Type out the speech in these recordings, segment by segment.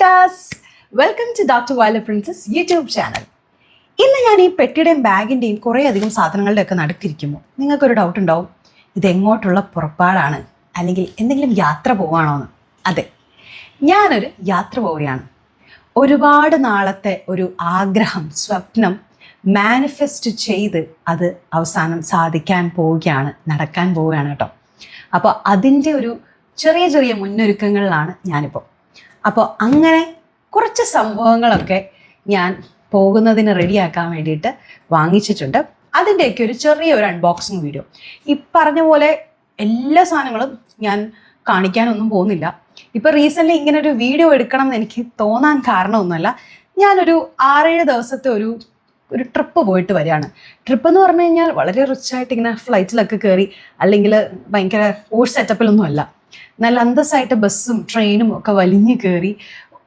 Brittas welcome to doctor വയല princess YouTube channel ഇന്ന് ഞാൻ ഈ പെട്ടിയുടെയും ബാഗിന്റെയും കുറേ അധികം സാധനങ്ങളുടെ ഒക്കെ നടുക്കിരിക്കുമ്പോൾ നിങ്ങൾക്കൊരു ഡൗട്ട് ഉണ്ടാവും. ഇത് എങ്ങോട്ടുള്ള പുറപ്പാടാണ്? അല്ലെങ്കിൽ എന്തെങ്കിലും യാത്ര പോവാണോ എന്ന്? അതെ. ഞാനൊരു യാത്ര പോവുകയാണ്. ഒരുപാട് നാളത്തെ ഒരു ആഗ്രഹം സ്വപ്നം മാനിഫെസ്റ്റ് ചെയ്ത് അത് അവസാനം സാധിക്കാൻ പോവുകയാണ് നടക്കാൻ പോവുകയാണ് കേട്ടോ. അപ്പോൾ അതിന്റെ ഒരു ചെറിയ ചെറിയ മുന്നൊരുക്കങ്ങളിലാണ് ഞാനിപ്പോൾ അപ്പോൾ അങ്ങനെ കുറച്ച് സംഭവങ്ങളൊക്കെ ഞാൻ പോകുന്നതിന് റെഡിയാക്കാൻ വേണ്ടിയിട്ട് വാങ്ങിച്ചിട്ടുണ്ട്. അതിന്റെയൊക്കെ ഒരു ചെറിയ ഒരു അൺബോക്സിങ് വീഡിയോ ഈ പറഞ്ഞ പോലെ എല്ലാ സാധനങ്ങളും ഞാൻ കാണിക്കാനൊന്നും പോകുന്നില്ല. ഇപ്പോൾ റീസെന്റ്ലി ഇങ്ങനെ ഒരു വീഡിയോ എടുക്കണം എന്ന് എനിക്ക് തോന്നാൻ കാരണമൊന്നുമല്ല. ഞാനൊരു ആറേഴ് ദിവസത്തെ ഒരു ഒരു ട്രിപ്പ് പോയിട്ട് വരികയാണ്. ട്രിപ്പ് എന്ന് പറഞ്ഞു കഴിഞ്ഞാൽ വളരെ റിച്ചായിട്ട് ഇങ്ങനെ ഫ്ലൈറ്റിലൊക്കെ കയറി അല്ലെങ്കിൽ ഭയങ്കര ഓഷ് സെറ്റപ്പിലൊന്നും അല്ല നല്ല അന്തസ്സായിട്ട് ബസ്സും ട്രെയിനും ഒക്കെ വലിഞ്ഞു കയറി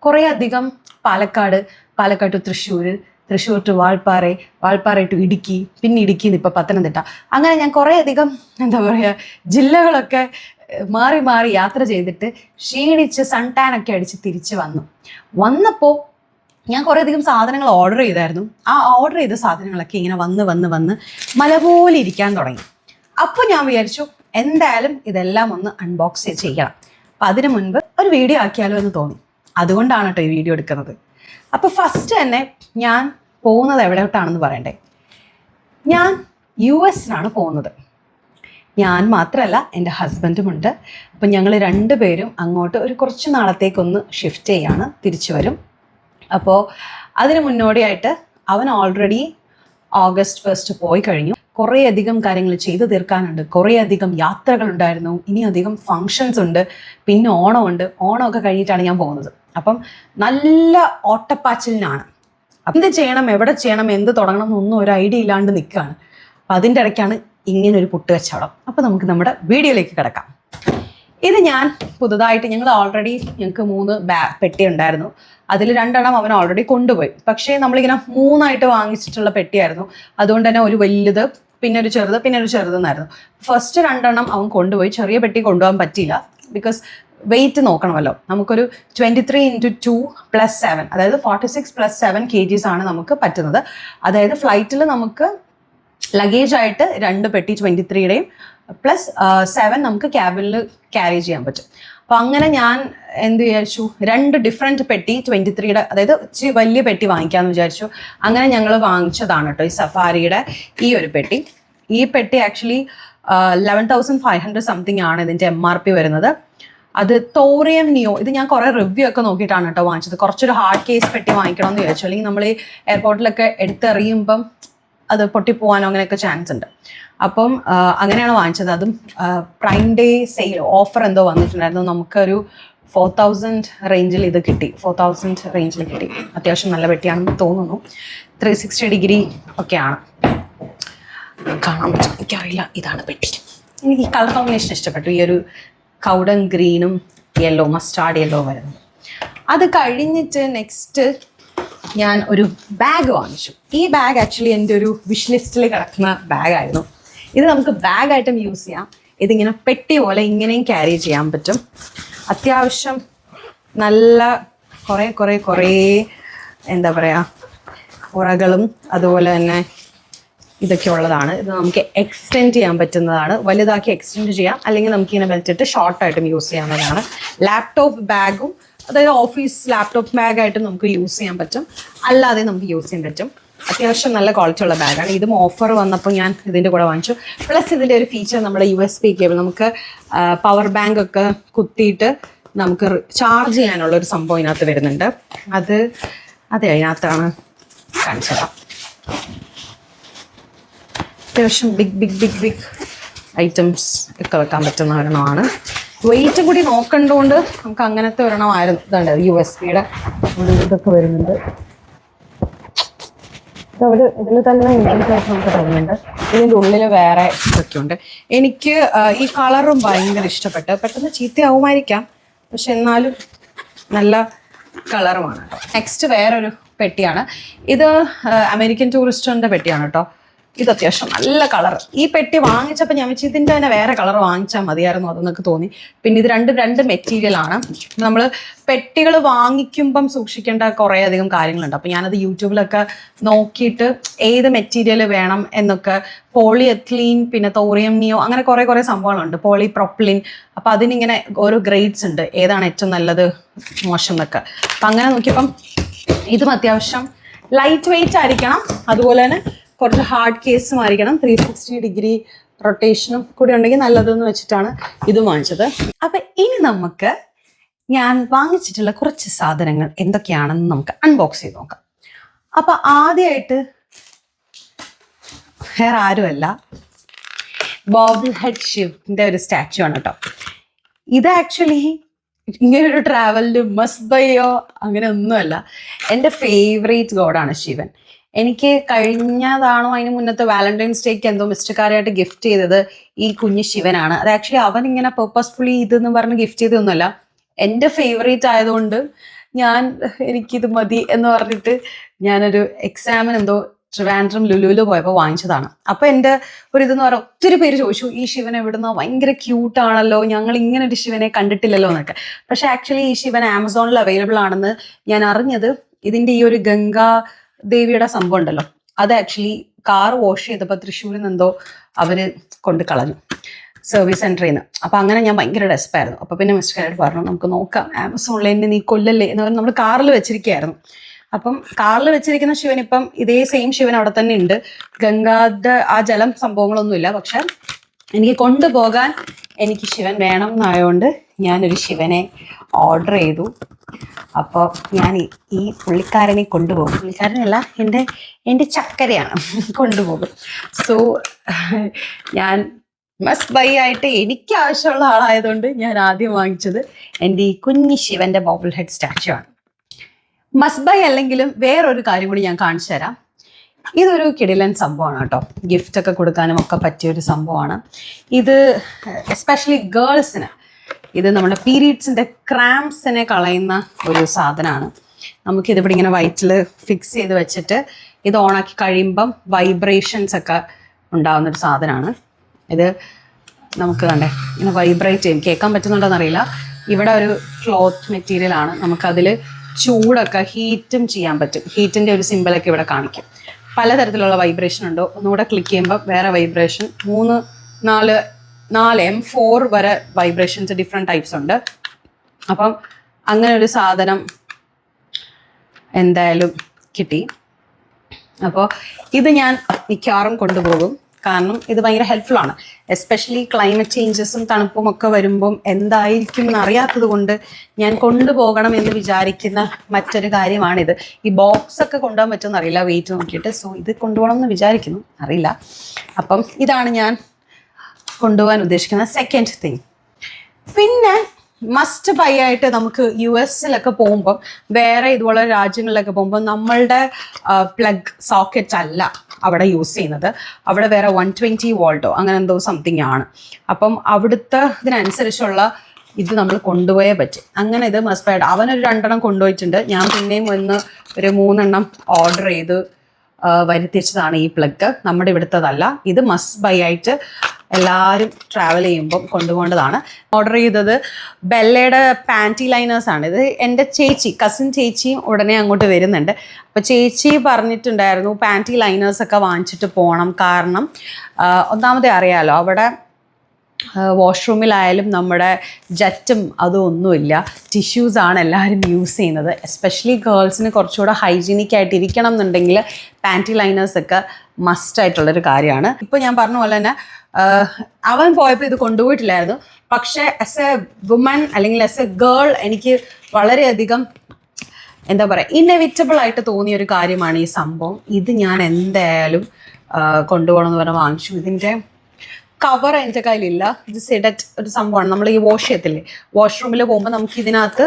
കുറേ അധികം പാലക്കാട് പാലക്കാട് തൃശ്ശൂർ തൃശ്ശൂർ ടു വാൾപ്പാറ വാൾപ്പാറ ടു ഇടുക്കി പിന്നെ ഇടുക്കി നിന്ന് ഇപ്പോൾ പത്തനംതിട്ട. അങ്ങനെ ഞാൻ കുറേ അധികം എന്താ പറയുക ജില്ലകളൊക്കെ മാറി മാറി യാത്ര ചെയ്തിട്ട് ക്ഷീണിച്ച് സൺ ടാൻ ഒക്കെ അടിച്ച് തിരിച്ച് വന്നു. വന്നപ്പോൾ ഞാൻ കുറേ അധികം സാധനങ്ങൾ ഓർഡർ ചെയ്തായിരുന്നു. ആ ഓർഡർ ചെയ്ത സാധനങ്ങളൊക്കെ ഇങ്ങനെ വന്ന് വന്ന് വന്ന് മല പോലെ ഇരിക്കാൻ തുടങ്ങി. അപ്പോൾ ഞാൻ വിചാരിച്ചു എന്തായാലും ഇതെല്ലാം ഒന്ന് അൺബോക്സ് ചെയ്യണം. അപ്പം അതിനു മുൻപ് ഒരു വീഡിയോ ആക്കിയാലോ എന്ന് തോന്നി. അതുകൊണ്ടാണ് കേട്ടോ ഈ വീഡിയോ എടുക്കുന്നത്. അപ്പോൾ ഫസ്റ്റ് തന്നെ ഞാൻ പോകുന്നത് എവിടെയോട്ടാണെന്ന് പറയണ്ടേ? ഞാൻ യു എസിനാണ് പോകുന്നത്. ഞാൻ മാത്രമല്ല എന്റെ ഹസ്ബൻഡും ഉണ്ട്. അപ്പം ഞങ്ങൾ രണ്ടുപേരും അങ്ങോട്ട് ഒരു കുറച്ച് നാളത്തേക്കൊന്ന് ഷിഫ്റ്റ് ചെയ്യാണ് തിരിച്ചു വരും. അപ്പോൾ അതിന് മുന്നോടിയായിട്ട് അവൻ ഓൾറെഡി ഓഗസ്റ്റ് ഫസ്റ്റ് പോയി കഴിഞ്ഞു. കുറേ അധികം കാര്യങ്ങൾ ചെയ്തു തീർക്കാനുണ്ട്. കുറേ അധികം യാത്രകൾ ഉണ്ടായിരുന്നു. ഇനി അധികം ഫങ്ഷൻസ് ഉണ്ട്. പിന്നെ ഓണമുണ്ട് ഓണമൊക്കെ കഴിഞ്ഞിട്ടാണ് ഞാൻ പോകുന്നത്. അപ്പം നല്ല ഓട്ടപ്പാച്ചിലിനാണ്. എന്ത് ചെയ്യണം? എവിടെ ചെയ്യണം? എന്ത് തുടങ്ങണം? എന്നൊന്നും ഒരു ഐഡിയ ഇല്ലാണ്ട് നിൽക്കുകയാണ്. അപ്പം അതിന്റെ ഇടയ്ക്കാണ് ഇങ്ങനെ ഒരു പുട്ട് കച്ചവടം അപ്പോൾ നമുക്ക് നമ്മുടെ വീഡിയോയിലേക്ക് കിടക്കാം. ഇത് ഞാൻ പുതുതായിട്ട് ഞങ്ങൾ ഓൾറെഡി ഞങ്ങൾക്ക് മൂന്ന് ബാ പെട്ടി ഉണ്ടായിരുന്നു. അതിൽ രണ്ടെണ്ണം അവൻ ഓൾറെഡി കൊണ്ടുപോയി. പക്ഷേ നമ്മളിങ്ങനെ മൂന്നായിട്ട് വാങ്ങിച്ചിട്ടുള്ള പെട്ടിയായിരുന്നു. അതുകൊണ്ട് തന്നെ ഒരു വലുത് പിന്നെ ഒരു ചെറുത് പിന്നെ ഒരു ചെറുതെന്നായിരുന്നു. ഫസ്റ്റ് രണ്ടെണ്ണം അവൻ കൊണ്ടുപോയി. ചെറിയ പെട്ടി കൊണ്ടുപോകാൻ പറ്റിയില്ല. ബിക്കോസ് വെയിറ്റ് നോക്കണമല്ലോ. നമുക്കൊരു twenty three into two plus seven അതായത് forty six plus seven kgs ആണ് നമുക്ക് പറ്റുന്നത്. അതായത് ഫ്ലൈറ്റിൽ നമുക്ക് ലഗേജ് ആയിട്ട് രണ്ട് പെട്ടി ട്വന്റി ത്രീയുടെയും പ്ലസ് സെവൻ നമുക്ക് ക്യാബിനിൽ ക്യാരി ചെയ്യാൻ പറ്റും. അപ്പോൾ അങ്ങനെ ഞാൻ എന്ത് വിചാരിച്ചു? രണ്ട് ഡിഫറെന്റ് പെട്ടി ട്വന്റി ത്രീയുടെ അതായത് ഇച്ചിരി വലിയ പെട്ടി വാങ്ങിക്കാമെന്ന് വിചാരിച്ചു. അങ്ങനെ ഞങ്ങൾ വാങ്ങിച്ചതാണ് കേട്ടോ ഈ സഫാരിയുടെ ഈ ഒരു പെട്ടി. ഈ പെട്ടി actually eleven thousand five hundred something ആണ് ഇതിന്റെ എം ആർ പി വരുന്നത്. അത് തോറിയം നിയോ ഇത് ഞാൻ കുറേ റിവ്യൂ ഒക്കെ നോക്കിയിട്ടാണ് കേട്ടോ വാങ്ങിച്ചത്. കുറച്ചൊരു ഹാർഡ് കേസ് പെട്ടി വാങ്ങിക്കണമെന്ന് വിചാരിച്ചു. അല്ലെങ്കിൽ നമ്മൾ ഈ എയർപോർട്ടിലൊക്കെ എടുത്തെറിയുമ്പം അത് പൊട്ടിപ്പോവാനോ അങ്ങനെയൊക്കെ ചാൻസ് ഉണ്ട്. അപ്പം അങ്ങനെയാണ് വാങ്ങിച്ചത്. അതും പ്രൈം ഡേ സെയിൽ ഓഫർ എന്തോ വന്നിട്ടുണ്ടായിരുന്നു. നമുക്കൊരു ഫോർ തൗസൻഡ് റേഞ്ചിൽ ഇത് കിട്ടി. ഫോർ തൗസൻഡ് റേഞ്ചിൽ കിട്ടി. അത്യാവശ്യം നല്ല വെട്ടിയാണെന്ന് തോന്നുന്നു. ത്രീ സിക്സ്റ്റി ഡിഗ്രി ഒക്കെയാണ്. കാണാൻ പറ്റും എനിക്കറിയില്ല. ഇതാണ് പെട്ടി. എനിക്ക് ഈ കളർ കോമ്പിനേഷൻ ഇഷ്ടപ്പെട്ടു. ഈ ഒരു കൗഡൻ ഗ്രീനും യെല്ലോ മസ്റ്റാർഡ് യെല്ലോ വരുന്നു അത് കഴിഞ്ഞിട്ട് നെക്സ്റ്റ് ഞാൻ ഒരു ബാഗ് വാങ്ങിച്ചു. ഈ ബാഗ് ആക്ച്വലി എന്റെ ഒരു വിഷ് ലിസ്റ്റിൽ കിടക്കുന്ന ബാഗായിരുന്നു ഇത് നമുക്ക് ബാഗായിട്ടും യൂസ് ചെയ്യാം. ഇതിങ്ങനെ പെട്ടി പോലെ ഇങ്ങനെയും ക്യാരി ചെയ്യാൻ പറ്റും. അത്യാവശ്യം നല്ല കുറേ കുറേ കുറേ എന്താ പറയുക ഉറകളും അതുപോലെ തന്നെ ഇതൊക്കെ ഉള്ളതാണ്. ഇത് നമുക്ക് എക്സ്റ്റെൻഡ് ചെയ്യാൻ പറ്റുന്നതാണ്. വലുതാക്കി എക്സ്റ്റെൻഡ് ചെയ്യാം. അല്ലെങ്കിൽ നമുക്ക് ഇങ്ങനെ വലിച്ചിട്ട് ഷോർട്ടായിട്ടും യൂസ് ചെയ്യാവുന്നതാണ്. ലാപ്ടോപ്പ് ബാഗും അതായത് ഓഫീസ് ലാപ്ടോപ്പ് ബാഗായിട്ട് നമുക്ക് യൂസ് ചെയ്യാൻ പറ്റും. അല്ലാതെ നമുക്ക് യൂസ് ചെയ്യാൻ പറ്റും. അത്യാവശ്യം നല്ല ക്വാളിറ്റി ഉള്ള ബാഗാണ് ഇതും ഓഫർ വന്നപ്പോൾ ഞാൻ ഇതിന്റെ കൂടെ വാങ്ങിച്ചു. പ്ലസ് ഇതിന്റെ ഒരു ഫീച്ചർ നമ്മുടെ യു എസ് പി കേബിൾ നമുക്ക് പവർ ബാങ്ക് ഒക്കെ കുത്തിയിട്ട് നമുക്ക് ചാർജ് ചെയ്യാനുള്ള ഒരു സംഭവം ഇതിനകത്ത് വരുന്നുണ്ട്. അത് അതെ അതിനകത്താണ് കാണിച്ചത്. അത്യാവശ്യം big big big big items ഒക്കെ വെക്കാൻ പറ്റുന്ന ഒരെണ്ണമാണ്. വെയിറ്റ് കൂടി നോക്കണ്ടോണ്ട് നമുക്ക് അങ്ങനത്തെ ഒരെണ്ണമായിരുന്നു. ഇതാണ്ട് യു എസ് പിയുടെ ഇതൊക്കെ വരുന്നുണ്ട്. ഇതിന്റെ തന്നെ ഉള്ളിൽ വേറെ ഇതൊക്കെ ഉണ്ട്. എനിക്ക് ഈ കളറും ഭയങ്കര ഇഷ്ടപ്പെട്ട് പെട്ടെന്ന് ചീത്തയാവുമായിരിക്കാം. പക്ഷെ എന്നാലും നല്ല കളറുമാണ്. നെക്സ്റ്റ് വേറൊരു പെട്ടിയാണ്. ഇത് അമേരിക്കൻ ടൂറിസ്റ്റിന്റെ പെട്ടിയാണ് കേട്ടോ. ഇത് അത്യാവശ്യം നല്ല കളർ ഈ പെട്ടി വാങ്ങിച്ചപ്പോൾ ഞാൻ വെച്ചാൽ ഇതിന്റെ തന്നെ വേറെ കളർ വാങ്ങിച്ചാൽ മതിയായിരുന്നു അതെന്നൊക്കെ തോന്നി. പിന്നെ ഇത് രണ്ട് രണ്ട് മെറ്റീരിയൽ ആണ്. നമ്മൾ പെട്ടികൾ വാങ്ങിക്കുമ്പം സൂക്ഷിക്കേണ്ട കുറേ അധികം കാര്യങ്ങളുണ്ട്. അപ്പോൾ ഞാനത് യൂട്യൂബിലൊക്കെ നോക്കിയിട്ട് ഏത് മെറ്റീരിയൽ വേണം എന്നൊക്കെ പോളി എത്ലീൻ പിന്നെ തോറിയം നിയോ അങ്ങനെ കുറേ കുറേ സംഭവങ്ങളുണ്ട്. പോളി പ്രൊപ്ലിൻ അപ്പോൾ അതിനിങ്ങനെ ഓരോ ഗ്രേഡ്സ് ഉണ്ട്. ഏതാണ് ഏറ്റവും നല്ലത് മോശം എന്നൊക്കെ. അപ്പം അങ്ങനെ നോക്കിയപ്പം ഇതും അത്യാവശ്യം ലൈറ്റ് വെയിറ്റ് ആയിരിക്കണം. അതുപോലെ തന്നെ കുറച്ച് ഹാർഡ് കേസും ആയിരിക്കണം. ത്രീ സിക്സ്റ്റി ഡിഗ്രി റൊട്ടേഷനും കൂടി ഉണ്ടെങ്കിൽ നല്ലതെന്ന് വെച്ചിട്ടാണ് ഇത് വാങ്ങിച്ചത്. അപ്പം ഇനി നമുക്ക് ഞാൻ വാങ്ങിച്ചിട്ടുള്ള കുറച്ച് സാധനങ്ങൾ എന്തൊക്കെയാണെന്ന് നമുക്ക് അൺബോക്സ് ചെയ്ത് നോക്കാം. അപ്പം ആദ്യമായിട്ട് വേറെ ആരുമല്ല. ബോബിൾ ഹെഡ് ഷിഫ്റ്റിന്റെ ഒരു സ്റ്റാച്ചു ആണ് കേട്ടോ. ഇത് ആക്ച്വലി ഇങ്ങനെ ഒരു ട്രാവലിൽ മസ്റ്റ് ബൈയോ അങ്ങനെ ഒന്നുമല്ല. എന്റെ ഫേവറേറ്റ് ഗോഡാണ് ശിവൻ. എനിക്ക് കഴിഞ്ഞതാണോ അതിന് മുന്നത്തെ വാലന്റൈൻസ് ഡേക്ക് എന്തോ മിസ്റ്റർക്കാരായിട്ട് ഗിഫ്റ്റ് ചെയ്തത് ഈ കുഞ്ഞ് ശിവനാണ്. അത് ആക്ച്വലി അവൻ ഇങ്ങനെ പേർപ്പസ്ഫുള്ളി ഇതെന്ന് പറഞ്ഞ് ഗിഫ്റ്റ് ചെയ്തൊന്നുമല്ല എന്റെ ഫേവറേറ്റ് ആയതുകൊണ്ട് ഞാൻ എനിക്കിത് മതി എന്ന് പറഞ്ഞിട്ട് ഞാനൊരു എക്സാമിന് എന്തോ ട്രിവാൻഡ്രം ലുലുവിൽ പോയപ്പോൾ വാങ്ങിച്ചതാണ്. അപ്പൊ എന്റെ ഒരു ഇതെന്ന് പറയാം ഒത്തിരി പേര് ചോദിച്ചു ഈ ശിവൻ എവിടുന്ന? ഭയങ്കര ക്യൂട്ട് ആണല്ലോ. ഞങ്ങൾ ഇങ്ങനെ ഒരു ശിവനെ കണ്ടിട്ടില്ലല്ലോ എന്നൊക്കെ. പക്ഷെ ആക്ച്വലി ഈ ശിവൻ ആമസോണിൽ അവൈലബിൾ ആണെന്ന് ഞാൻ അറിഞ്ഞത് ഇതിന്റെ ഈ ഒരു ഗംഗാ ദേവിയുടെ സംഭവം ഉണ്ടല്ലോ. അത് ആക്ച്വലി കാർ വാഷ് ചെയ്തപ്പോൾ തൃശ്ശൂരിൽ നിന്നെന്തോ അവർ കൊണ്ട് കളഞ്ഞു. സർവീസ് സെന്ററിൽ നിന്ന് അപ്പൊ അങ്ങനെ ഞാൻ ഭയങ്കര ഡെസ്പായിരുന്നു അപ്പൊ പിന്നെ മിസ്റ്റർ കാരോട് പറഞ്ഞു നമുക്ക് നോക്കാം. ആമസോണിൽ എന്നെ നീ കൊല്ലല്ലേ? എന്ന് പറഞ്ഞ് നമ്മൾ കാറിൽ വെച്ചിരിക്കുകയായിരുന്നു അപ്പം കാറിൽ വെച്ചിരിക്കുന്ന ശിവൻ ഇപ്പം ഇതേ സെയിം ശിവൻ അവിടെ തന്നെ ഉണ്ട്. ഗംഗാദ ആ ജലം സംഭവങ്ങളൊന്നുമില്ല. പക്ഷെ എനിക്ക് കൊണ്ടുപോകാൻ എനിക്ക് ശിവൻ വേണം എന്നായതുകൊണ്ട് ഞാനൊരു ശിവനെ ഓർഡർ ചെയ്തു. അപ്പോൾ ഞാൻ ഈ- പുള്ളിക്കാരനെ കൊണ്ടുപോകും. പുള്ളിക്കാരനല്ല എന്റെ എന്റെ ചക്കരയാണ് കൊണ്ടുപോകും. സോ ഞാൻ മസ്റ്റ് ബൈ ആയിട്ട് എനിക്ക് ആവശ്യമുള്ള ആളായതുകൊണ്ട് ഞാൻ ആദ്യം വാങ്ങിച്ചത് എന്റെ ഈ കുഞ്ഞി ശിവന്റെ ബോബിൾ ഹെഡ് സ്റ്റാച്ചു ആണ്. മസ്റ്റ് ബൈ അല്ലെങ്കിലും വേറൊരു കാര്യം കൂടി ഞാൻ കാണിച്ചു തരാം ഇതൊരു കിടിലൻ സംഭവമാണ് കേട്ടോ. ഗിഫ്റ്റ് ഒക്കെ കൊടുക്കാനും ഒക്കെ പറ്റിയ ഒരു സംഭവമാണ്. ഇത് എസ്പെഷ്യലി ഗേൾസിന് ഇത് നമ്മുടെ പീരീഡ്സിന്റെ ക്രാംസിനെ കളയുന്ന ഒരു സാധനമാണ്. നമുക്കിതിവിടെ ഇങ്ങനെ വയറ്റിൽ ഫിക്സ് ചെയ്ത് വെച്ചിട്ട് ഇത് ഓണാക്കി കഴിയുമ്പം വൈബ്രേഷൻസ് ഒക്കെ ഉണ്ടാകുന്ന ഒരു സാധനമാണ്. ഇത് നമുക്ക് കണ്ടേ ഇങ്ങനെ വൈബ്രേറ്റ് ചെയ്യും. കേൾക്കാൻ പറ്റുന്നുണ്ടോന്ന് അറിയില്ല. ഇവിടെ ഒരു ക്ലോത്ത് മെറ്റീരിയൽ ആണ്. നമുക്കതിൽ ചൂടൊക്കെ ഹീറ്റും ചെയ്യാൻ പറ്റും. ഹീറ്റിന്റെ ഒരു സിമ്പിളൊക്കെ ഇവിടെ കാണിക്കും. പലതരത്തിലുള്ള വൈബ്രേഷൻ ഉണ്ട്. ഒന്നുകൂടെ ക്ലിക്ക് ചെയ്യുമ്പോൾ വേറെ വൈബ്രേഷൻ മൂന്ന് നാല് നാല് എം ഫോർ വരെ വൈബ്രേഷൻസ് ഡിഫറെന്റ് ടൈപ്സ് ഉണ്ട്. അപ്പം അങ്ങനെ ഒരു സാധനം എന്തായാലും കിട്ടി. അപ്പോൾ ഇത് ഞാൻ മിക്കവാറും കൊണ്ടുപോകും. കാരണം ഇത് ഭയങ്കര ഹെൽപ്ഫുൾ ആണ്. എസ്പെഷ്യലി ക്ലൈമറ്റ് ചേഞ്ചസും തണുപ്പും ഒക്കെ വരുമ്പം എന്തായിരിക്കും എന്ന് അറിയാത്തത് കൊണ്ട് ഞാൻ കൊണ്ടുപോകണം എന്ന് വിചാരിക്കുന്ന മറ്റൊരു കാര്യമാണിത്. ഈ ബോക്സ് ഒക്കെ കൊണ്ടുപോകാൻ പറ്റുമെന്ന് അറിയില്ല. വെയിറ്റ് നോക്കിയിട്ട്. സോ ഇത് കൊണ്ടുപോകണം എന്ന് വിചാരിക്കുന്നു. അറിയില്ല. അപ്പം ഇതാണ് ഞാൻ കൊണ്ടുപോകാൻ ഉദ്ദേശിക്കുന്ന സെക്കൻഡ് തിങ് പിന്നെ മസ്റ്റ് ബൈ ആയിട്ട് നമുക്ക് യു എസിലൊക്കെ പോകുമ്പോൾ വേറെ ഇതുപോലെ രാജ്യങ്ങളിലൊക്കെ പോകുമ്പോൾ നമ്മളുടെ പ്ലഗ് സോക്കറ്റ് അല്ല. അവിടെ യൂസ് ചെയ്യുന്നത്. അവിടെ വേറെ വൺ ട്വന്റി വോൾട്ടോ അങ്ങനെ എന്തോ സംതിങ് ആണ്. അപ്പം അവിടുത്തെ ഇതിനനുസരിച്ചുള്ള ഇത് നമ്മൾ കൊണ്ടുപോയേ പറ്റും. അങ്ങനെ ഇത് ബൈ അവനൊരു രണ്ടെണ്ണം കൊണ്ടുപോയിട്ടുണ്ട്. ഞാൻ പിന്നെയും ഒന്ന് ഒരു മൂന്നെണ്ണം ഓർഡർ ചെയ്ത് വരുത്തിച്ചതാണ് ഈ പ്ലഗ് നമ്മുടെ ഇവിടുത്തതല്ല. ഇത് മസ്റ്റ് ബൈ ആയിട്ട് എല്ലാവരും ട്രാവൽ ചെയ്യുമ്പം കൊണ്ടുപോകേണ്ടതാണ് ഓർഡർ ചെയ്തത് ബെല്ലയുടെ പാന്റി ലൈനേഴ്സ് ആണ്. ഇത് എന്റെ ചേച്ചി കസിൻ ചേച്ചിയും ഉടനെ അങ്ങോട്ട് വരുന്നുണ്ട്. അപ്പോൾ ചേച്ചി പറഞ്ഞിട്ടുണ്ടായിരുന്നു പാന്റി ലൈനേഴ്സൊക്കെ വാങ്ങിച്ചിട്ട് പോകണം കാരണം ഒന്നാമതേ അറിയാലോ അവിടെ വാഷ്റൂമിലായാലും നമ്മുടെ ജറ്റും അതും ഒന്നുമില്ല. ടിഷ്യൂസ് ആണ് എല്ലാവരും യൂസ് ചെയ്യുന്നത്. എസ്പെഷ്യലി ഗേൾസിന് കുറച്ചുകൂടെ ഹൈജീനിക് ആയിട്ട് ഇരിക്കണം എന്നുണ്ടെങ്കിൽ പാന്റി ലൈനേഴ്സ് ഒക്കെ മസ്റ്റ് ആയിട്ടുള്ളൊരു കാര്യമാണ്. ഇപ്പോൾ ഞാൻ പറഞ്ഞ പോലെ തന്നെ അവൻ പോയപ്പോൾ ഇത് കൊണ്ടുപോയിട്ടില്ലായിരുന്നു. പക്ഷേ ആസ് എ വുമൺ അല്ലെങ്കിൽ ആസ് എ ഗേൾ എനിക്ക് വളരെയധികം എന്താ പറയുക ഇന്നെവിറ്റബിൾ ആയിട്ട് തോന്നിയ ഒരു കാര്യമാണ് ഈ സംഭവം. ഇത് ഞാൻ എന്തായാലും കൊണ്ടുപോകണം എന്ന് പറഞ്ഞാൽ വാങ്ങിച്ചു. ഇതിന്റെ കവർ എന്റെ കയ്യിലില്ല. ഇത് സെഡറ്റ് ഒരു സംഭവമാണ്. നമ്മൾ ഈ വാഷ് ചെയ്യത്തില്ലേ വാഷ്റൂമിൽ പോകുമ്പോൾ നമുക്ക് ഇതിനകത്ത്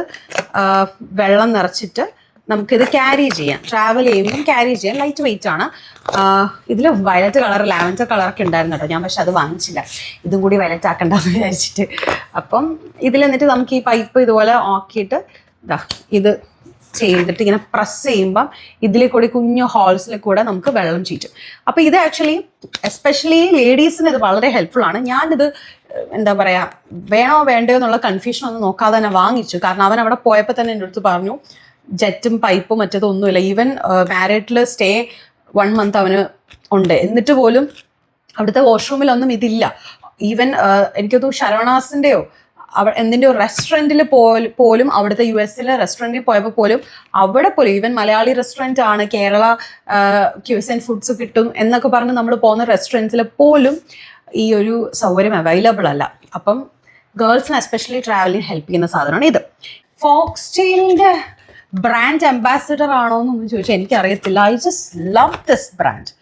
വെള്ളം നിറച്ചിട്ട് നമുക്കിത് ക്യാരി ചെയ്യാം. ട്രാവൽ ചെയ്യുമ്പോൾ ക്യാരി ചെയ്യാം. ലൈറ്റ് വെയിറ്റ് ആണ്. ഇതിൽ വയലറ്റ് കളർ ലാവൻഡർ കളറൊക്കെ ഉണ്ടായിരുന്നു കേട്ടോ. ഞാൻ പക്ഷെ അത് വാങ്ങിച്ചില്ല. ഇതും കൂടി വയലറ്റ് ആക്കണ്ടെന്ന് വിചാരിച്ചിട്ട്. അപ്പം ഇതിൽ എന്നിട്ട് നമുക്ക് ഈ പൈപ്പ് ഇതുപോലെ ആക്കിയിട്ട് ഇതാ ഇത് ചെയ്തിട്ട് ഇങ്ങനെ പ്രസ് ചെയ്യുമ്പം ഇതിലെ കൂടി കുഞ്ഞു ഹോൾസിൽ കൂടെ നമുക്ക് വെള്ളം ചീറ്റും. അപ്പൊ ഇത് ആക്ച്വലി എസ്പെഷ്യലി ലേഡീസിന് ഇത് വളരെ ഹെൽപ്ഫുൾ ആണ്. ഞാനിത് എന്താ പറയാ വേണോ വേണ്ടയോ എന്നുള്ള കൺഫ്യൂഷൻ ഒന്നും നോക്കാതെ തന്നെ വാങ്ങിച്ചു. കാരണം അവൻ അവിടെ പോയപ്പോൾ തന്നെ എന്റെ അടുത്ത് പറഞ്ഞു ജെറ്റും പൈപ്പും മറ്റേതും ഒന്നുമില്ല ഈവൻ മാരേറ്റിൽ സ്റ്റേ വൺ മന്ത് അവന് ഉണ്ട്. എന്നിട്ട് പോലും അവിടുത്തെ വാഷ്റൂമിലൊന്നും ഇതില്ല. ഈവൻ എനിക്കത് ശരവണാസിന്റെയോ അവ എന്തിന്റെ ഒരു പോ പോലും അവിടുത്തെ യു എസിലെ റെസ്റ്റോറന്റിൽ പോയപ്പോൾ പോലും അവിടെ പോലും ഈവൻ മലയാളി റെസ്റ്റോറന്റ് ആണ് കേരള ക്യൂസൻ ഫുഡ്സ് കിട്ടും എന്നൊക്കെ പറഞ്ഞ് നമ്മൾ പോകുന്ന റെസ്റ്റോറന്റ്സിൽ പോലും ഈ ഒരു സൗകര്യം അവൈലബിൾ അല്ല. അപ്പം ഗേൾസിന് എസ്പെഷ്യലി ട്രാവലിംഗ് ഹെൽപ്പ് ചെയ്യുന്ന സാധനമാണ് ഇത്. ഫോക്സ് ടെയിലിന്റെ ബ്രാൻഡ് അംബാസിഡർ ആണോ എന്നൊന്നും ചോദിച്ചാൽ എനിക്കറിയത്തില്ല. I just love this brand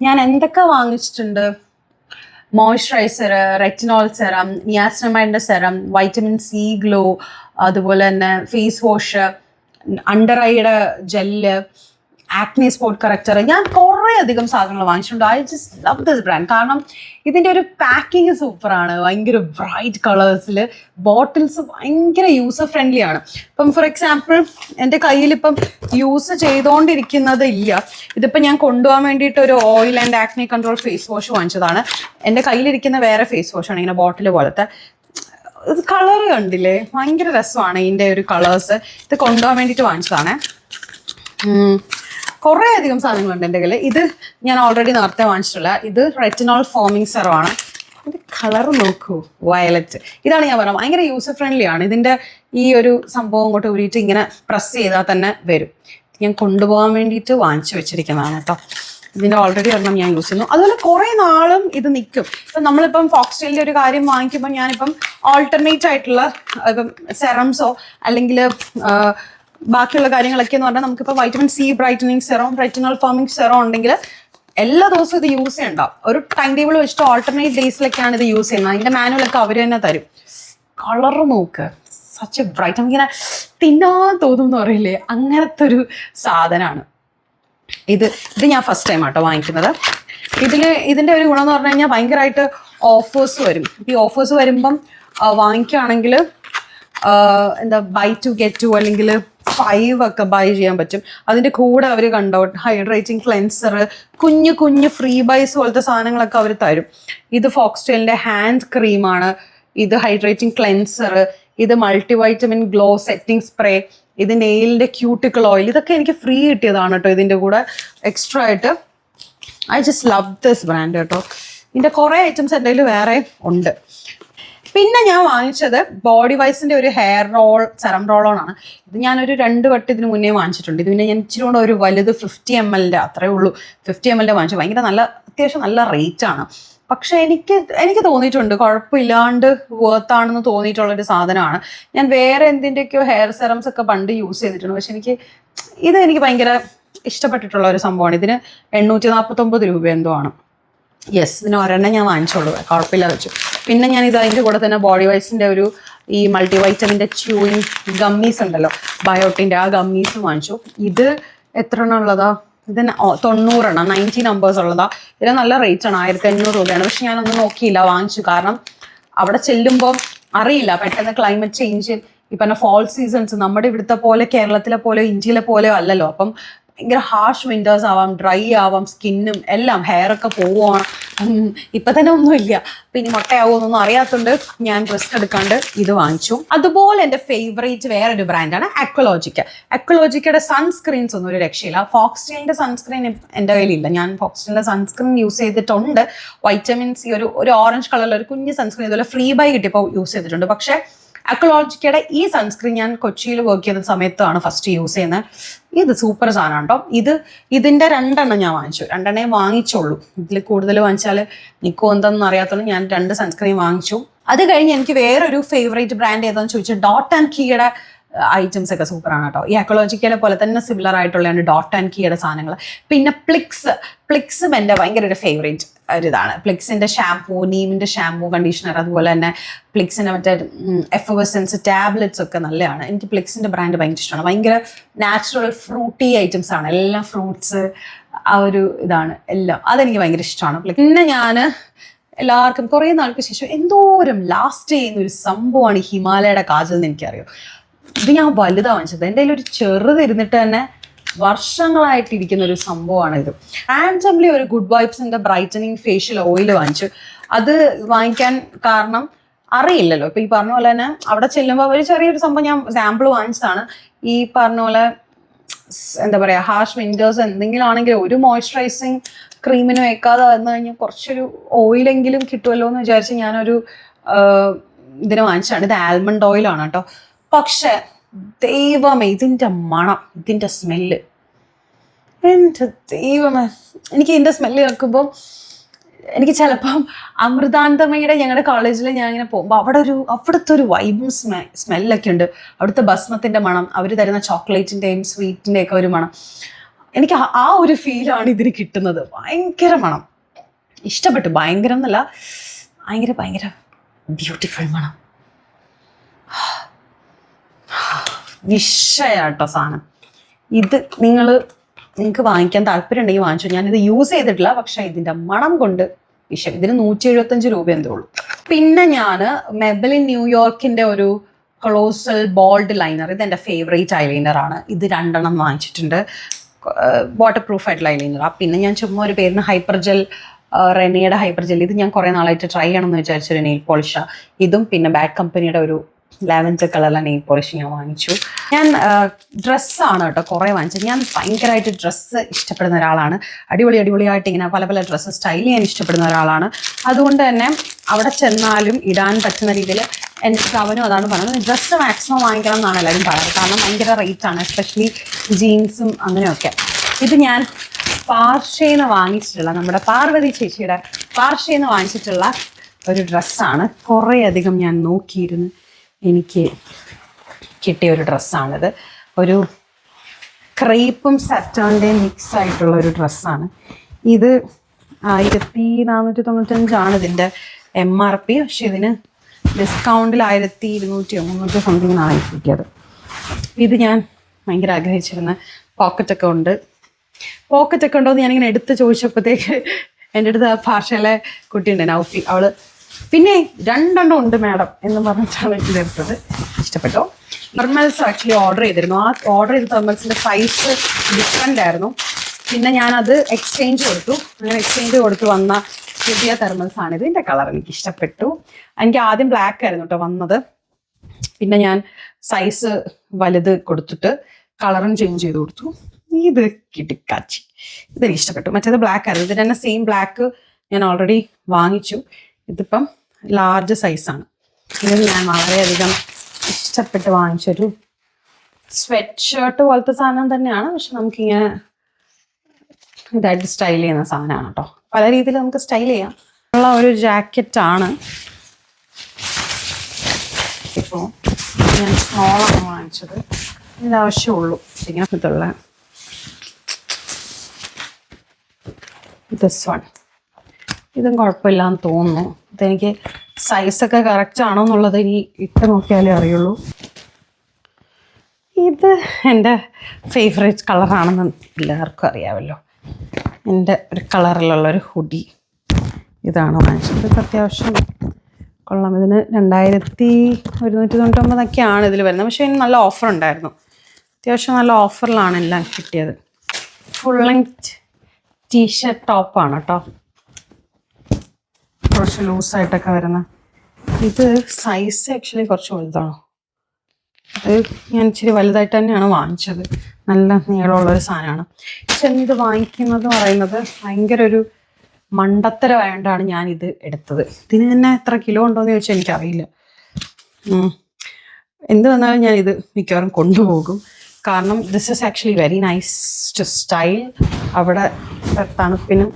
ഞാൻ എന്തൊക്കെ വാങ്ങിച്ചിട്ടുണ്ട്? മോയ്സ്ചറൈസർ റെറ്റിനോൾ സെറം നിയാസ്റ്റമൈന്റെ സെറം വൈറ്റമിൻ സി ഗ്ലോ അതുപോലെ തന്നെ ഫേസ് വാഷ് അണ്ടർ ഐയുടെ ജെല്ല് ആക്നി സ്പോട്ട് കറക്റ്റർ ഞാൻ കുറേ അധികം സാധനങ്ങൾ വാങ്ങിച്ചിട്ടുണ്ട്. I just love this brand കാരണം ഇതിന്റെ ഒരു പാക്കിങ് സൂപ്പറാണ് ഭയങ്കര ബ്രൈറ്റ് കളേഴ്സിൽ ബോട്ടിൽസ് ഭയങ്കര യൂസർ ഫ്രണ്ട്ലി ആണ്. ഇപ്പം ഫോർ എക്സാമ്പിൾ എന്റെ കയ്യിലിപ്പം യൂസ് ചെയ്തുകൊണ്ടിരിക്കുന്നത് ഇല്ല. ഇതിപ്പോൾ ഞാൻ കൊണ്ടുപോകാൻ വേണ്ടിയിട്ട് ഒരു oil and acne control face wash വാങ്ങിച്ചതാണ്. എന്റെ കയ്യിലിരിക്കുന്ന വേറെ ഫേസ് വാഷാണ് ഇങ്ങനെ ബോട്ടിൽ പോലത്തെ. കളർ കണ്ടില്ലേ? ഭയങ്കര രസമാണ് ഇതിന്റെ ഒരു കളേഴ്സ് ഇത് കൊണ്ടുപോകാൻ വേണ്ടിയിട്ട് വാങ്ങിച്ചതാണ്. കുറേ അധികം സാധനങ്ങളുണ്ട് എന്റെ കയ്യിൽ ഇത് ഞാൻ ഓൾറെഡി നേരത്തെ വാങ്ങിച്ചിട്ടുള്ള. ഇത് റെറ്റിനോൾ ഫോമിങ് സെറമാണ് ഇത് കളർ നോക്കൂ. വയലറ്റ് ഇതാണ് ഞാൻ പറഞ്ഞത്. ഭയങ്കര യൂസർ ഫ്രണ്ട്ലി ആണ്. ഇതിന്റെ ഈ ഒരു സംഭവം അങ്ങോട്ട് ഊരിയിട്ട് ഇങ്ങനെ പ്രസ് ചെയ്താൽ തന്നെ വരും. ഞാൻ കൊണ്ടുപോകാൻ വേണ്ടിയിട്ട് വാങ്ങിച്ചു വെച്ചിരിക്കുന്നതാണ് കേട്ടോ. ഇതിന്റെ ഓൾറെഡി ഒരെണ്ണം ഞാൻ യൂസ് ചെയ്യുന്നു. അതുപോലെ കുറേ നാളും ഇത് നിൽക്കും. ഇപ്പം നമ്മളിപ്പം ഫോക്സ്റ്റൈലിന്റെ ഒരു കാര്യം വാങ്ങിക്കുമ്പോൾ ഞാനിപ്പം ഓൾട്ടർനേറ്റ് ആയിട്ടുള്ള ഇപ്പം സെറംസോ അല്ലെങ്കിൽ ബാക്കിയുള്ള കാര്യങ്ങളൊക്കെ എന്ന് പറഞ്ഞാൽ നമുക്കിപ്പോൾ vitamin C brightening serum retinal foaming serum ഉണ്ടെങ്കിൽ എല്ലാ ദിവസവും ഇത് യൂസ് ചെയ്യണ്ട ഒരു ടൈം ടേബിൾ വെച്ചിട്ട് ഓൾട്ടർനേറ്റ് ഡേയ്സിലൊക്കെയാണ് ഇത് യൂസ് ചെയ്യുന്നത്. അതിന്റെ മാനുവലൊക്കെ അവർ തന്നെ തരും. കളർ നോക്ക്. സച്ച് ബ്രൈറ്റ് നമുക്കിങ്ങനെ തിന്നാൻ തോന്നും എന്ന് പറയില്ലേ? അങ്ങനത്തെ ഒരു സാധനമാണ് ഇത് ഇത് ഞാൻ ഫസ്റ്റ് ടൈം ആട്ടോ വാങ്ങിക്കുന്നത്. ഇതിൽ ഇതിന്റെ ഒരു ഗുണം എന്ന് പറഞ്ഞു കഴിഞ്ഞാൽ ഭയങ്കരമായിട്ട് ഓഫേഴ്സ് വരും. ഈ ഓഫേഴ്സ് വരുമ്പം വാങ്ങിക്കുകയാണെങ്കിൽ എന്താ ബൈ ടു ഗെറ്റ് ടു അല്ലെങ്കിൽ ഫൈവ് ഒക്കെ ബൈ ചെയ്യാൻ പറ്റും. അതിന്റെ കൂടെ അവർ കണ്ടോ ഹൈഡ്രേറ്റിംഗ് ക്ലെൻസർ കുഞ്ഞു കുഞ്ഞു ഫ്രീ ബൈസ് പോലത്തെ സാധനങ്ങളൊക്കെ അവർ തരും. ഇത് ഫോക്സ്റ്റൈലിന്റെ ഹാൻഡ് ക്രീമാണ് ഇത് ഹൈഡ്രേറ്റിംഗ് ക്ലെൻസർ ഇത് multi vitamin glow setting spray ഇത് നെയിലിന്റെ ക്യൂട്ടിക്കൽ ഓയിൽ ഇതൊക്കെ എനിക്ക് ഫ്രീ കിട്ടിയതാണ് കേട്ടോ ഇതിന്റെ കൂടെ എക്സ്ട്രാ ആയിട്ട്. I just love this brand കേട്ടോ ഇതിന്റെ കുറേ ഐറ്റംസ് എന്റെ വേറെ ഉണ്ട്. പിന്നെ ഞാൻ വാങ്ങിച്ചത് ബോഡി വൈസിന്റെ ഒരു ഹെയർ റോൾ സെറം റോൾ ആണ്. ഇത് ഞാനൊരു രണ്ട് വട്ടം ഇതിന് മുന്നേ വാങ്ങിച്ചിട്ടുണ്ട്. ഇത് പിന്നെ ഞാൻ ഇച്ചിരി കൂടെ ഒരു വലുത് ഫിഫ്റ്റി എം എല്ലിന്റെ അത്രേ ഉള്ളൂ. ഫിഫ്റ്റി എം എല്ലിന്റെ വാങ്ങിച്ചു. ഭയങ്കര നല്ല അത്യാവശ്യം നല്ല റേറ്റ് ആണ്. പക്ഷെ എനിക്ക് എനിക്ക് തോന്നിയിട്ടുണ്ട് കുഴപ്പമില്ലാണ്ട് വർത്ത് ആണെന്ന് തോന്നിയിട്ടുള്ളൊരു സാധനമാണ്. ഞാൻ വേറെ എന്തിന്റെയൊക്കെയോ ഹെയർ സെറംസ് ഒക്കെ പണ്ട് യൂസ് ചെയ്തിട്ടുണ്ട്. പക്ഷെ എനിക്ക് ഇത് എനിക്ക് ഭയങ്കര ഇഷ്ടപ്പെട്ടിട്ടുള്ള ഒരു സംഭവമാണ്. ഇതിന് എണ്ണൂറ്റി നാൽപ്പത്തൊമ്പത് രൂപ എന്തോ ആണ്. യെസ് ഇതിന് ഒരെണ്ണം ഞാൻ വാങ്ങിച്ചോളൂ കുഴപ്പമില്ല വെച്ചു. പിന്നെ ഞാൻ ഇത് അതിന്റെ കൂടെ തന്നെ ബോഡി വൈസിന്റെ ഒരു ഈ മൾട്ടി വൈറ്റമിന്റെ ച്യൂയിങ് ഗമ്മീസ് ഉണ്ടല്ലോ. ബയോട്ടിന്റെ ആ ഗമ്മീസ് വാങ്ങിച്ചു. ഇത് എത്ര എണ്ണം ഉള്ളതാ? ഇതിന് ഓ, തൊണ്ണൂറെണ്ണം. നയന്റി നമ്പേഴ്സ് ഉള്ളതാ. ഇതിന് നല്ല റേറ്റ് ആണ്. ആയിരത്തി അഞ്ഞൂറ് രൂപയാണ്. പക്ഷെ ഞാനൊന്നും നോക്കിയില്ല വാങ്ങിച്ചു. കാരണം അവിടെ ചെല്ലുമ്പോൾ അറിയില്ല. പെട്ടെന്ന് ക്ലൈമറ്റ് ചേഞ്ച് ഇപ്പം ഫോൾ സീസൺസ് നമ്മുടെ ഇവിടുത്തെ പോലെ കേരളത്തിലെ പോലെ ഇന്ത്യയിലെ പോലെയോ അല്ലല്ലോ. അപ്പം ഭയങ്കര ഹാർഷ് വിന്റേഴ്സ് ആവാം ഡ്രൈ ആവാം സ്കിന്നും എല്ലാം ഹെയറൊക്കെ ഒക്കെ പോവാം ഉം, ഇപ്പൊ തന്നെ ഒന്നുമില്ല. പിന്നെ മുട്ടയാവുമെന്നൊന്നും അറിയാത്തോണ്ട് ഞാൻ ഡ്രസ് എടുക്കാണ്ട് ഇത് വാങ്ങിച്ചു. അതുപോലെ എന്റെ ഫേവറേറ്റ് വേറൊരു ബ്രാൻഡാണ് അക്വലോജിക്ക അക്വലോജിക്കയുടെ സൺസ്ക്രീൻസ് ഒന്നും ഒരു രക്ഷയില്ല. ഫോക്സ്റ്റീലിന്റെ സൺസ്ക്രീൻ എന്റെ കയ്യിലില്ല. ഞാൻ ഫോക്സ്റ്റീലിന്റെ സൺസ്ക്രീൻ യൂസ് ചെയ്തിട്ടുണ്ട്. വൈറ്റമിൻ സി ഒരു ഒരു ഓറഞ്ച് കളറിൽ ഒരു കുഞ്ഞ് സൺസ്ക്രീൻ ഇതുപോലെ ഫ്രീ ബൈ കിട്ടിയപ്പോൾ യൂസ് ചെയ്തിട്ടുണ്ട്. പക്ഷേ അക്വലോജിക്കയുടെ ഈ സൺസ്ക്രീൻ ഞാൻ കൊച്ചിയിൽ വർക്ക് ചെയ്യുന്ന സമയത്താണ് ഫസ്റ്റ് യൂസ് ചെയ്യുന്നത്. ഇത് സൂപ്പർ സാധനം കേട്ടോ. ഇത് ഇതിന്റെ രണ്ടെണ്ണം ഞാൻ വാങ്ങിച്ചു. രണ്ടെണ്ണേ വാങ്ങിച്ചുള്ളൂ. ഇതിൽ കൂടുതൽ വാങ്ങിച്ചാൽ നിൽക്കുമോ എന്താണെന്ന് അറിയാത്തോണ്ട് ഞാൻ രണ്ട് സൺസ്ക്രീൻ വാങ്ങിച്ചു. അത് കഴിഞ്ഞ് എനിക്ക് വേറൊരു ഫേവറേറ്റ് ബ്രാൻഡ് ഏതാണെന്ന് ചോദിച്ചാൽ ഡോട്ട് ആൻഡ് കീയുടെ ഐറ്റംസ് ഒക്കെ സൂപ്പറാണ് കേട്ടോ. ഈ അക്കോളജിക്കലെ പോലെ തന്നെ സിമിലർ ആയിട്ടുള്ളതാണ് ഡോട്ട് ആൻഡ് കീയുടെ സാധനങ്ങൾ പിന്നെ പ്ലിക്സ് പ്ലിക്സും എന്റെ ഭയങ്കര ഒരു ഫേവറേറ്റ് ഒരു ഇതാണ്. പ്ലിക്സിന്റെ ഷാംപൂ നീമിന്റെ ഷാംപൂ കണ്ടീഷണർ അതുപോലെ തന്നെ പ്ലിക്സിന്റെ മറ്റേ എഫോവസൻസ് ടാബ്ലറ്റ്സ് ഒക്കെ നല്ലതാണ്. എനിക്ക് പ്ലിക്സിന്റെ ബ്രാൻഡ് ഭയങ്കര ഇഷ്ടമാണ്. ഭയങ്കര നാച്ചുറൽ ഫ്രൂട്ടി ഐറ്റംസ് ആണ്. എല്ലാ ഫ്രൂട്ട്സ് ആ ഒരു ഇതാണ്. എല്ലാം. അതെനിക്ക് ഭയങ്കര ഇഷ്ടമാണ്. പിന്നെ ഞാൻ എല്ലാവർക്കും കുറേ നാൾക്ക് ശേഷം എന്തോരം ലാസ്റ്റ് ചെയ്യുന്ന ഒരു സംഭവമാണ് ഹിമാലയയുടെ കാജൽ എന്ന് എനിക്കറിയോ. ഇത് ഞാൻ വലുതാ വാങ്ങിച്ചത്. എന്റെ ഒരു ചെറുതിരുന്നിട്ട് തന്നെ വർഷങ്ങളായിട്ട് ഇരിക്കുന്ന ഒരു സംഭവമാണ് ഇത് റാൻഡംലി ഒരു ഗുഡ് വൈബ്സിന്റെ ബ്രൈറ്റനിങ് ഫേഷ്യൽ ഓയിൽ വാങ്ങിച്ചു. അത് വാങ്ങിക്കാൻ കാരണം അറിയില്ലല്ലോ. ഇപ്പൊ ഈ പറഞ്ഞ പോലെ തന്നെ അവിടെ ചെല്ലുമ്പോൾ ഒരു ചെറിയൊരു സംഭവം ഞാൻ സാമ്പിൾ വാങ്ങിച്ചതാണ്. ഈ പറഞ്ഞ പോലെ എന്താ പറയാ ഹാഷ് വിൻഡേഴ്സ് എന്തെങ്കിലും ആണെങ്കിൽ ഒരു മോയ്സ്ചറൈസിങ് ക്രീമിന് വെക്കാതെ വന്നു കഴിഞ്ഞാൽ കുറച്ചൊരു ഓയിലെങ്കിലും കിട്ടുമല്ലോ എന്ന് വിചാരിച്ച് ഞാനൊരു ഇതിന് വാങ്ങിച്ചതാണ്. ഇത് ആൽമണ്ട് ഓയിലാണ് കേട്ടോ. പക്ഷെ ദൈവമേ ഇതിന്റെ മണം ഇതിന്റെ സ്മെല്ല്. എന്റെ ദൈവമേ. എനിക്ക് ഇതിന്റെ സ്മെല്ല് കേൾക്കുമ്പോൾ എനിക്ക് ചിലപ്പം അമൃതാന്തമയുടെ ഞങ്ങളുടെ കോളേജിൽ ഞാൻ ഇങ്ങനെ പോകുമ്പോൾ അവിടെ ഒരു അവിടുത്തെ ഒരു വൈബും സ്മെ സ്മെല്ലൊക്കെ ഉണ്ട്. അവിടുത്തെ ഭസ്മത്തിന്റെ മണം അവർ തരുന്ന ചോക്ലേറ്റിന്റെയും സ്വീറ്റിന്റെയൊക്കെ ഒരു മണം. എനിക്ക് ആ- ഒരു ഫീലാണ് ഇതിന് കിട്ടുന്നത്. ഭയങ്കര മണം. ഇഷ്ടപ്പെട്ടു. ഭയങ്കരം എന്നല്ല ഭയങ്കര ഭയങ്കര ബ്യൂട്ടിഫുൾ മണം. വിഷയാട്ടോ സാധനം. ഇത് നിങ്ങൾ നിങ്ങൾക്ക് വാങ്ങിക്കാൻ താല്പര്യം ഉണ്ടെങ്കിൽ വാങ്ങിച്ചു. ഞാനിത് യൂസ് ചെയ്തിട്ടില്ല. പക്ഷെ ഇതിന്റെ മണം കൊണ്ട് വിഷയം. ഇതിന് നൂറ്റി എഴുപത്തഞ്ച് രൂപ എന്തേ ഉള്ളൂ. പിന്നെ ഞാൻ മെബലിൻ ന്യൂയോർക്കിന്റെ ഒരു ക്ലോസൽ ബോൾഡ് ലൈനർ ഇത് എന്റെ ഫേവറേറ്റ് ഐലൈനർ ആണ്. ഇത് രണ്ടെണ്ണം വാങ്ങിച്ചിട്ടുണ്ട്. വാട്ടർ പ്രൂഫ് ആയിട്ടുള്ള ഐലൈനർ ആ. പിന്നെ ഞാൻ ചുമ്മാ ഒരു പേരിന് ഹൈപ്പർ ജെൽ റെനിയുടെ ഹൈപ്പർ ജെൽ ഇത് ഞാൻ കുറേ നാളായിട്ട് ട്രൈ ചെയ്യണമെന്ന് വിചാരിച്ചൊരു നെയിൽ പോളിഷ ഇതും പിന്നെ ബാഡ് കമ്പനിയുടെ ഒരു ലാവൻഡർ കളറിലാണ് ഈ പോളിഷ് ഞാൻ വാങ്ങിച്ചു. ഞാൻ ഡ്രസ്സാണ് കേട്ടോ കുറേ വാങ്ങിച്ചത്. ഞാൻ ഭയങ്കരമായിട്ട് ഡ്രസ്സ് ഇഷ്ടപ്പെടുന്ന ഒരാളാണ്. അടിപൊളി അടിപൊളിയായിട്ട് ഇങ്ങനെ പല പല ഡ്രസ്സ് സ്റ്റൈൽ ചെയ്യാൻ ഇഷ്ടപ്പെടുന്ന ഒരാളാണ്. അതുകൊണ്ട് തന്നെ അവിടെ ചെന്നാലും ഇടാൻ പറ്റുന്ന രീതിയിൽ എന്റെ അവനും അതാണ് പറയുന്നത് ഡ്രസ്സ് മാക്സിമം വാങ്ങിക്കണം എന്നാണ് എല്ലാവരും പറയുന്നത്. കാരണം ഭയങ്കര റേറ്റ് ആണ് എസ്പെഷ്യലി ജീൻസും അങ്ങനെയൊക്കെ. ഇത് ഞാൻ പാർഷേന്ന് വാങ്ങിച്ചിട്ടുള്ള നമ്മുടെ പാർവതി ചേച്ചിയുടെ പാർഷേന്ന് വാങ്ങിച്ചിട്ടുള്ള ഒരു ഡ്രസ്സാണ്. കുറേ അധികം ഞാൻ നോക്കിയിരുന്നു. എനിക്ക് കിട്ടിയ ഒരു ഡ്രസ്സാണിത്. ഒരു ക്രേപ്പും സറ്റോന്റെയും മിക്സ് ആയിട്ടുള്ള ഒരു ഡ്രസ്സാണ്. ഇത് ആയിരത്തി നാനൂറ്റി തൊണ്ണൂറ്റഞ്ചാണ് ഇതിന്റെ എം ആർ പി പക്ഷെ ഇതിന് ഡിസ്കൗണ്ടിൽ ആയിരത്തി ഇരുന്നൂറ്റി മുന്നൂറ്റി സംതിങ്ങിനാണ് കിട്ടിയത്. ഇത് ഞാൻ ഭയങ്കര ആഗ്രഹിച്ചിരുന്ന പോക്കറ്റൊക്കെ ഉണ്ട്. പോക്കറ്റൊക്കെ ഉണ്ടോ എന്ന് ഞാനിങ്ങനെ എടുത്ത് ചോദിച്ചപ്പോഴത്തേക്ക് എന്റെ അടുത്ത് ആ ഭാഷയിലെ കുട്ടിയുണ്ട് നൗഫി. അവൾ പിന്നെ രണ്ടെണ്ണം ഉണ്ട് മാഡം എന്ന് പറഞ്ഞിട്ടാണ് ഇതെടുത്തത് ഇഷ്ടപ്പെട്ടോ? തെർമൽസ് ആക്ച്വലി ഓർഡർ ചെയ്തിരുന്നു. ആ ഓർഡർ ചെയ്ത തെർമൽസിന്റെ സൈസ് ഡിഫറെന്റ് ആയിരുന്നു. പിന്നെ ഞാനത് എക്സ്ചേഞ്ച് കൊടുത്തു. അങ്ങനെ എക്സ്ചേഞ്ച് കൊടുത്ത് വന്ന പുതിയ തെർമൽസ് ആണ് ഇത്. ഇതിന്റെ കളർ എനിക്ക് ഇഷ്ടപ്പെട്ടു. എനിക്ക് ആദ്യം ബ്ലാക്ക് ആയിരുന്നു കേട്ടോ വന്നത്. പിന്നെ ഞാൻ സൈസ് വലുത് കൊടുത്തിട്ട് കളറും ചേഞ്ച് ചെയ്ത് കൊടുത്തു. ഇത് കിട്ടിക്കാച്ചി ഇതെനിക്ക് ഇഷ്ടപ്പെട്ടു. മറ്റേത് ബ്ലാക്ക് ആയിരുന്നു. ഇതിന് തന്നെ സെയിം ബ്ലാക്ക് ഞാൻ ഓൾറെഡി വാങ്ങിച്ചു. ഇതിപ്പം ലാർജ് സൈസാണ് ഇത് ഞാൻ വളരെയധികം ഇഷ്ടപ്പെട്ട് വാങ്ങിച്ചൊരു സ്വെറ്റ് ഷർട്ട് പോലത്തെ സാധനം തന്നെയാണ്. പക്ഷെ നമുക്കിങ്ങനെ ഇതായിട്ട് സ്റ്റൈൽ ചെയ്യുന്ന സാധനമാണ് കേട്ടോ. പല രീതിയിൽ നമുക്ക് സ്റ്റൈൽ ചെയ്യാം. ഉള്ള ഒരു ജാക്കറ്റാണ് ഇപ്പോൾ ഞാൻ സ്മോളാണ് വാങ്ങിച്ചത്. ഇതാവശ്യമുള്ളൂ ഇങ്ങനെ ഇതുള്ള ദിസ് വൺ ഇതും കുഴപ്പമില്ലാന്ന് തോന്നുന്നു. ഇതെനിക്ക് സൈസൊക്കെ കറക്റ്റ് ആണോ എന്നുള്ളത് ഇനി ഇട്ട് നോക്കിയാലേ അറിയുള്ളൂ. ഇത് എന്റെ ഫേവറേറ്റ് കളറാണെന്ന് എല്ലാവർക്കും അറിയാമല്ലോ. എന്റെ ഒരു കളറിലുള്ള ഒരു ഹുഡി ഇതാണ് വാങ്ങിച്ചത്. അത്യാവശ്യം കൊള്ളാം. ഇതിന് രണ്ടായിരത്തി ഒരുന്നൂറ്റി തൊണ്ണൂറ്റൊമ്പതൊക്കെയാണ് ഇതിൽ വരുന്നത്. പക്ഷേ ഇതിന് നല്ല ഓഫർ ഉണ്ടായിരുന്നു. അത്യാവശ്യം നല്ല ഓഫറിലാണ് എല്ലാം കിട്ടിയത്. ഫുൾ ലെങ്ത് ടീഷർട്ട് ടോപ്പാണ് കേട്ടോ കുറച്ച് ലൂസായിട്ടൊക്കെ വരുന്ന. ഇത് സൈസ് ആക്ച്വലി കുറച്ച് വലുതാണോ. അത് ഞാൻ ഇച്ചിരി വലുതായിട്ട് തന്നെയാണ് വാങ്ങിച്ചത്. നല്ല നീളമുള്ളൊരു സാധനമാണ്. പക്ഷെ ഇത് വാങ്ങിക്കുന്നത് പറയുന്നത് ഭയങ്കര ഒരു മണ്ടത്തരമായതുകൊണ്ടാണ് ഇത് എടുത്തത്. ഇതിന് തന്നെ എത്ര കിലോ ഉണ്ടോയെന്ന് ചോദിച്ചാൽ എനിക്കറിയില്ല. എന്ത് വന്നാലും ഞാൻ ഇത് മിക്കവാറും കൊണ്ടുപോകും. കാരണം this is actually very nice to style അവിടെ തണുപ്പിനും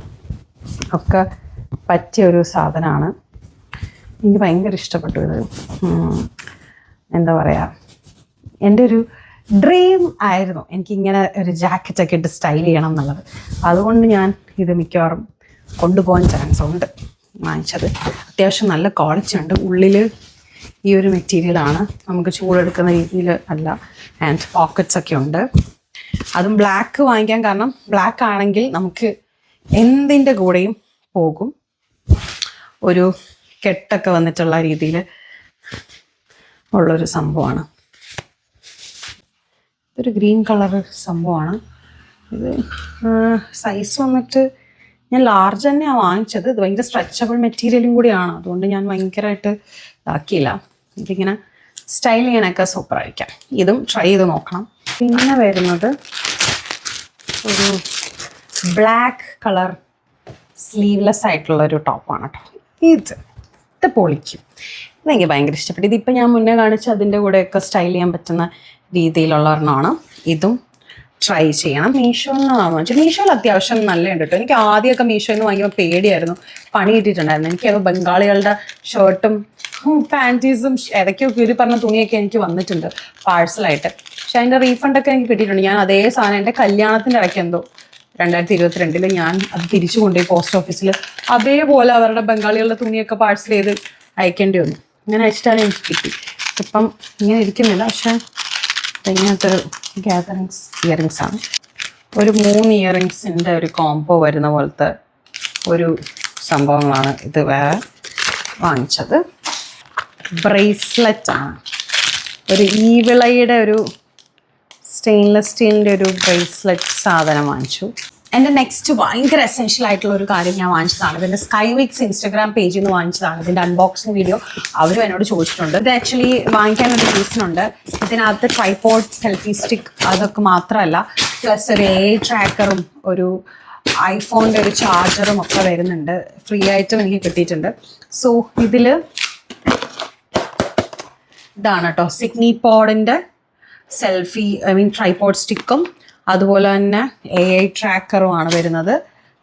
ഒക്കെ പറ്റിയ ഒരു സാധനമാണ് എനിക്ക് ഭയങ്കര ഇഷ്ടപ്പെട്ടു ഇത്. എന്താ പറയുക എന്റെ ഒരു ഡ്രീം ആയിരുന്നു എനിക്കിങ്ങനെ ഒരു ജാക്കറ്റൊക്കെ ഇട്ട് സ്റ്റൈൽ ചെയ്യണം എന്നുള്ളത്. അതുകൊണ്ട് ഞാൻ ഇത് മിക്കവാറും കൊണ്ടുപോകാൻ ചാൻസ് ഉണ്ട് വാങ്ങിച്ചത്. അത്യാവശ്യം നല്ല ക്വാളിറ്റി ഉണ്ട്. ഉള്ളിൽ ഈ ഒരു മെറ്റീരിയലാണ് നമുക്ക് ചൂടെടുക്കുന്ന രീതിയിൽ അല്ല. ആൻഡ് പോക്കറ്റ്സ് ഒക്കെ ഉണ്ട്. അതും ബ്ലാക്ക് വാങ്ങിക്കാൻ കാരണം ബ്ലാക്ക് ആണെങ്കിൽ നമുക്ക് എന്തിന്റെ കൂടെയും പോകും. ഒരു കെട്ടൊക്കെ വന്നിട്ടുള്ള രീതിയിൽ ഉള്ളൊരു സംഭവമാണ്. ഇതൊരു ഗ്രീൻ കളർ സംഭവമാണ്. ഇത് സൈസ് വന്നിട്ട് ഞാൻ ലാർജ് തന്നെയാണ് വാങ്ങിച്ചത്. ഇത് ഭയങ്കര സ്ട്രെച്ചബിൾ മെറ്റീരിയലും കൂടിയാണ്. അതുകൊണ്ട് ഞാൻ ഭയങ്കരമായിട്ട് ഇതാക്കിയില്ല. ഇതിങ്ങനെ സ്റ്റൈൽ ചെയ്യാനൊക്കെ സൂപ്പർ ആയിരിക്കാം. ഇതും ട്രൈ ചെയ്ത് നോക്കണം. പിന്നെ വരുന്നത് ഒരു ബ്ലാക്ക് കളർ സ്ലീവ്ലെസ് ആയിട്ടുള്ള ഒരു ടോപ്പാണ് കേട്ടോ. ഇത് ഇത് പൊളിക്കും. ഇതെനിക്ക് ഭയങ്കര ഇഷ്ടപ്പെട്ടു. ഇതിപ്പോൾ ഞാൻ മുന്നേ കാണിച്ച് അതിന്റെ കൂടെയൊക്കെ സ്റ്റൈൽ ചെയ്യാൻ പറ്റുന്ന രീതിയിലുള്ള ഒരെണ്ണമാണ്. ഇതും ട്രൈ ചെയ്യണം. മീഷോയിൽ നിന്നാണ് വാങ്ങിച്ചത് മീഷോയിൽ അത്യാവശ്യം നല്ലതുണ്ട് കേട്ടോ. എനിക്ക് ആദ്യമൊക്കെ മീഷോയിൽ നിന്ന് വാങ്ങിയപ്പോൾ പേടിയായിരുന്നു. പണി കിട്ടിയിട്ടുണ്ടായിരുന്നു. എനിക്ക് ബംഗാളികളുടെ ഷർട്ടും പാന്റീസും ഏതൊക്കെയോ കീറി പറഞ്ഞ തുണിയൊക്കെ എനിക്ക് വന്നിട്ടുണ്ട് പാഴ്സലായിട്ട് പക്ഷെ അതിന്റെ റീഫണ്ടൊക്കെ എനിക്ക് കിട്ടിയിട്ടുണ്ട്. ഞാൻ അതേ സാധനം എന്റെ കല്യാണത്തിന്റെ ഇടയ്ക്ക് എന്തോ രണ്ടായിരത്തി ഇരുപത്തിരണ്ടിൽ ഞാൻ അത് തിരിച്ചു കൊണ്ടുപോയി പോസ്റ്റ് ഓഫീസിൽ അതേപോലെ അവരുടെ ബംഗാളികളുടെ തുണിയൊക്കെ പാഴ്സൽ ചെയ്ത് അയക്കേണ്ടി വന്നു. അങ്ങനെ അയച്ചിട്ടാണ് എനിക്ക് കിട്ടി. ഇപ്പം ഇങ്ങനെ ഇരിക്കുന്നില്ല. പക്ഷെ ഇങ്ങനത്തെ ഗ്യാതറിങ്സ് ഇയറിങ്സ് ആണ്. ഒരു മൂന്ന് ഇയറിങ്സിന്റെ ഒരു കോംബോ വരുന്ന പോലത്തെ ഒരു സംഭവങ്ങളാണ് ഇത് വേറെ വാങ്ങിച്ചത്. ബ്രേസ്ലെറ്റ് ആണ്. ഒരു ഈവിളയുടെ ഒരു സ്റ്റെയിൻലെസ് സ്റ്റീലിന്റെ ഒരു ബ്രേസ്ലെറ്റ് സാധനം വാങ്ങിച്ചു. എന്റെ നെക്സ്റ്റ് ഭയങ്കര എസെൻഷ്യൽ ആയിട്ടുള്ള ഒരു കാര്യം ഞാൻ വാങ്ങിച്ചതാണ്. ഇതിന്റെ സ്കൈ വിക്സ് ഇൻസ്റ്റാഗ്രാം പേജിൽ നിന്ന് വാങ്ങിച്ചതാണ്. ഇതിന്റെ അൺബോക്സിംഗ് വീഡിയോ അവരും എന്നോട് ചോദിച്ചിട്ടുണ്ട്. ഇത് ആക്ച്വലി വാങ്ങിക്കാൻ ഒരു റീസണുണ്ട് ഇതിനകത്ത് ട്രൈപോഡ് സെൽഫി സ്റ്റിക്ക് അതൊക്കെ മാത്രമല്ല പ്ലസ് ഒരു എ ട്രാക്കറും ഒരു ഐഫോണിന്റെ ഒരു ചാർജറും ഒക്കെ വരുന്നുണ്ട്. ഫ്രീ ആയിട്ടും എനിക്ക് കിട്ടിയിട്ടുണ്ട്. സോ ഇതിൽ ഇതാണ് കേട്ടോ സിഗ്നി പോഡിന്റെ സെൽഫി ഐ മീൻ ട്രൈപോഡ് സ്റ്റിക്കും അതുപോലെ തന്നെ എ ഐ ട്രാക്കറുമാണ് വരുന്നത്.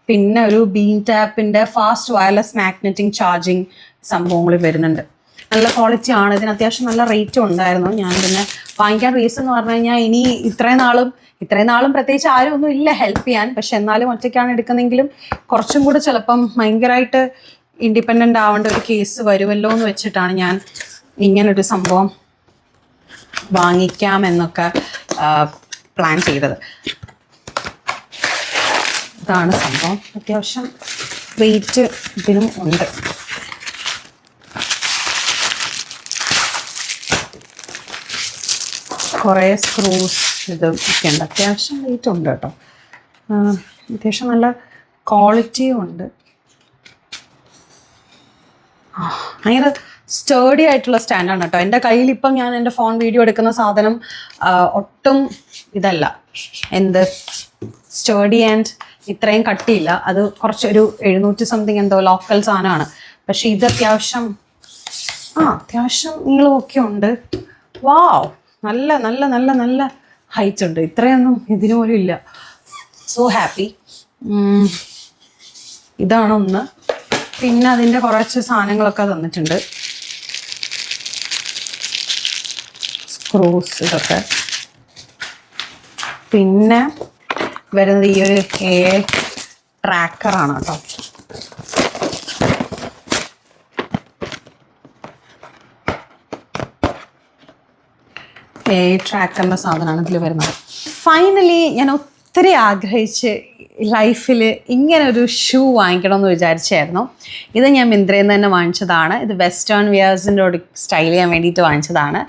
പിന്നെ ഒരു ബീൻ ടാപ്പിന്റെ ഫാസ്റ്റ് വയർലെസ് മാഗ്നറ്റിക് ചാർജിങ് സംഭവങ്ങൾ വരുന്നുണ്ട്. നല്ല ക്വാളിറ്റി ആണ്. ഇതിന് അത്യാവശ്യം നല്ല റേറ്റ് ഉണ്ടായിരുന്നു. ഞാൻ പിന്നെ വാങ്ങിക്കാൻ റീസൺ എന്ന് പറഞ്ഞു കഴിഞ്ഞാൽ ഇനി ഇത്രയും നാളും ഇത്രയും നാളും പ്രത്യേകിച്ച് ആരും ഒന്നും ഇല്ല ഹെൽപ്പ് ചെയ്യാൻ. പക്ഷെ എന്നാലും ഒറ്റയ്ക്കാണ് എടുക്കുന്നതെങ്കിലും കുറച്ചും കൂടെ ചിലപ്പം ഭയങ്കരമായിട്ട് ഇൻഡിപെൻഡന്റ് ആവേണ്ട ഒരു കേസ് വരുമല്ലോ എന്ന് വെച്ചിട്ടാണ് ഞാൻ ഇങ്ങനൊരു സംഭവം വാങ്ങിക്കാം എന്നൊക്കെ പ്ലാൻ ചെയ്തത്. ഇതാണ് സംഭവം. അത്യാവശ്യം വെയിറ്റ് ഇതിനും ഉണ്ട്. കുറേ സ്ക്രൂസ് ഇത് ഒക്കെ ഉണ്ട്. അത്യാവശ്യം വെയിറ്റ് ഉണ്ട് കേട്ടോ. അത്യാവശ്യം നല്ല ക്വാളിറ്റിയും ഉണ്ട്. ഭയങ്കര സ്റ്റേഡി ആയിട്ടുള്ള സ്റ്റാൻഡാണ് കേട്ടോ. എന്റെ കയ്യിൽ ഇപ്പം ഞാൻ എന്റെ ഫോൺ വീഡിയോ എടുക്കുന്ന സാധനം ഒട്ടും ഇതല്ല. എന്ത്? സ്റ്റേഡി ആൻഡ് ഇത്രയും കട്ടിയില്ല. അത് കുറച്ചൊരു എഴുന്നൂറ്റി സംതിങ് എന്തോ ലോക്കൽ സാധനമാണ്. പക്ഷെ ഇത് അത്യാവശ്യം ആ അത്യാവശ്യം നീളമൊക്കെ ഉണ്ട്. വാവ് നല്ല നല്ല നല്ല നല്ല ഹൈറ്റ് ഉണ്ട്. ഇത്രയൊന്നും ഇതിനു പോലും ഇല്ല. സോ ഹാപ്പി ഇതാണ് ഒന്ന്. പിന്നെ അതിന്റെ കുറച്ച് സാധനങ്ങളൊക്കെ തന്നിട്ടുണ്ട്. സ്ക്രൂസ് ഇതൊക്കെ. പിന്നെ വരുന്നത് ഈ ഒരു ഹെയർ ട്രാക്കറാണ് കേട്ടോ. എ ട്രാക്കറിന്റെ സാധനമാണ് ഇതിൽ വരുന്നത്. ഫൈനലി ഞാൻ ഒത്തിരി ആഗ്രഹിച്ച് ലൈഫിൽ ഇങ്ങനെ ഒരു ഷൂ വാങ്ങിക്കണം എന്ന് വിചാരിച്ചായിരുന്നു. ഇത് ഞാൻ മിന്ത്രയിൽ നിന്ന് തന്നെ വാങ്ങിച്ചതാണ്. ഇത് വെസ്റ്റേൺ വിയേഴ്സിന്റെ ഒരു സ്റ്റൈൽ ചെയ്യാൻ വേണ്ടിയിട്ട് വാങ്ങിച്ചതാണ്.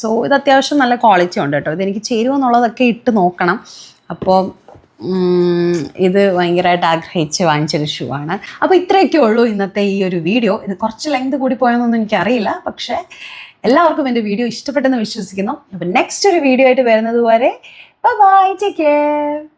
സോ ഇത് അത്യാവശ്യം നല്ല ക്വാളിറ്റി ഉണ്ട് കേട്ടോ. ഇതെനിക്ക് ചേരുമെന്നുള്ളതൊക്കെ ഇട്ട് നോക്കണം. അപ്പോൾ ഇത് ഭയങ്കരമായിട്ട് ആഗ്രഹിച്ച് വാങ്ങിച്ചൊരു ഷൂ ആണ്. അപ്പോൾ ഇത്രയൊക്കെ ഉള്ളൂ ഇന്നത്തെ ഈ ഒരു വീഡിയോ. ഇത് കുറച്ച് ലെങ്ത് കൂടി പോയെന്നൊന്നും എനിക്കറിയില്ല. പക്ഷേ എല്ലാവർക്കും എന്റെ വീഡിയോ ഇഷ്ടപ്പെട്ടെന്ന് വിശ്വസിക്കുന്നു. അപ്പോൾ നെക്സ്റ്റ് ഒരു വീഡിയോ ആയിട്ട് വരുന്നത് വരെ ബൈ ടേക്ക് കെയർ